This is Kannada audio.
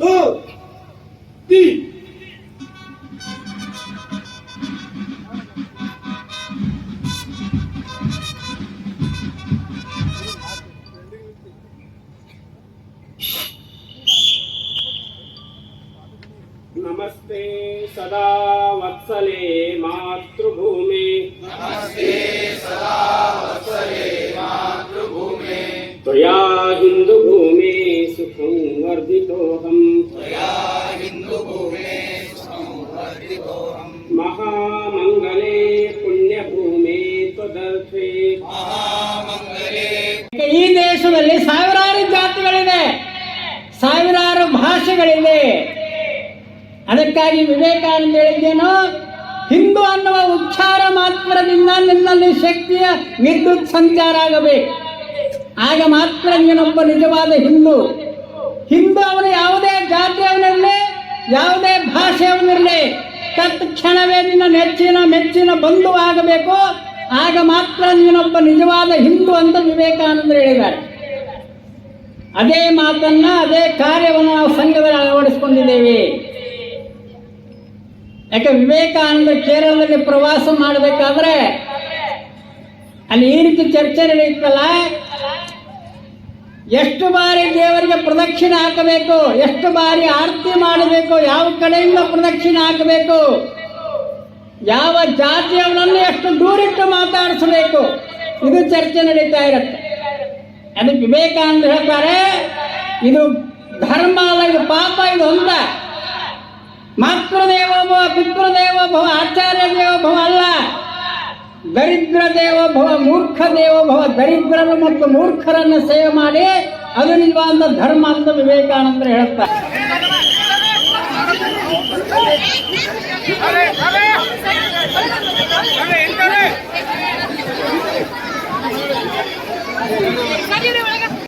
ಹ ತಿ नमस्ते सदा वत्सले मातृभूमे। नमस्ते। ಅದಕ್ಕಾಗಿ ವಿವೇಕಾನಂದ ಹೇಳಿದ್ದೇನು ಹಿಂದೂ ಅನ್ನುವ ಉಚ್ಚಾರ ಮಾತ್ರದಿಂದ ನಿನ್ನಲ್ಲಿ ಶಕ್ತಿಯ ವಿದ್ಯುತ್ ಸಂಚಾರ ಆಗಬೇಕು. ಆಗ ಮಾತ್ರ ನೀನೊಬ್ಬ ನಿಜವಾದ ಹಿಂದೂ. ಹಿಂದೂ ಅವನು ಯಾವುದೇ ಜಾತಿಯವನಿರಲಿ, ಯಾವುದೇ ಭಾಷೆಯವನಿರಲಿ, ತತ್ಕ್ಷಣವೇ ನಿನ್ನ ನೆಚ್ಚಿನ ಮೆಚ್ಚಿನ ಬಂಧು ಆಗಬೇಕು. ಆಗ ಮಾತ್ರ ನೀನೊಬ್ಬ ನಿಜವಾದ ಹಿಂದೂ ಅಂತ ವಿವೇಕಾನಂದರು ಹೇಳಿದ್ದಾರೆ. ಅದೇ ಮಾತನ್ನ, ಅದೇ ಕಾರ್ಯವನ್ನು ನಾವು ಸಂಘದಲ್ಲಿ ಅಳವಡಿಸಿಕೊಂಡಿದ್ದೇವೆ. ಯಾಕೆ ವಿವೇಕಾನಂದ ಕೇರಳದಲ್ಲಿ ಪ್ರವಾಸ ಮಾಡಬೇಕಾದ್ರೆ ಅಲ್ಲಿ ಈ ರೀತಿ ಚರ್ಚೆ ನಡೆಯುತ್ತಲ್ಲ? ಎಷ್ಟು ಬಾರಿ ದೇವರಿಗೆ ಪ್ರದಕ್ಷಿಣೆ ಹಾಕಬೇಕು, ಎಷ್ಟು ಬಾರಿ ಆರತಿ ಮಾಡಬೇಕು, ಯಾವ ಕಡೆಯಿಂದ ಪ್ರದಕ್ಷಿಣೆ ಹಾಕಬೇಕು, ಯಾವ ಜಾತಿಯವನನ್ನು ಎಷ್ಟು ದೂರಿಟ್ಟು ಮಾತಾಡಿಸಬೇಕು, ಇದು ಚರ್ಚೆ ನಡೀತಾ ಇರುತ್ತೆ. ಅದಕ್ಕೆ ವಿವೇಕಾನಂದ ಹೇಳ್ತಾರೆ, ಇದು ಧರ್ಮ ಅಲ್ಲ, ಇದು ಪಾಪ, ಇದು ಅಂತ. ಭವ ಪಿತೃದೇವೋ ಭವ ಆಚಾರ್ಯ ಭವ ಅಲ್ಲ. ದರಿದ್ರ ದೇವೋ ಭವ ಮೂರ್ಖ ಭವ ದರಿದ್ರರು ಮತ್ತು ಮೂರ್ಖರನ್ನು ಸೇವೆ ಮಾಡಿ ಅದು ನಿಜವಾದ ಧರ್ಮ ಅಂತ ವಿವೇಕಾನಂದರು ಹೇಳ್ತಾರೆ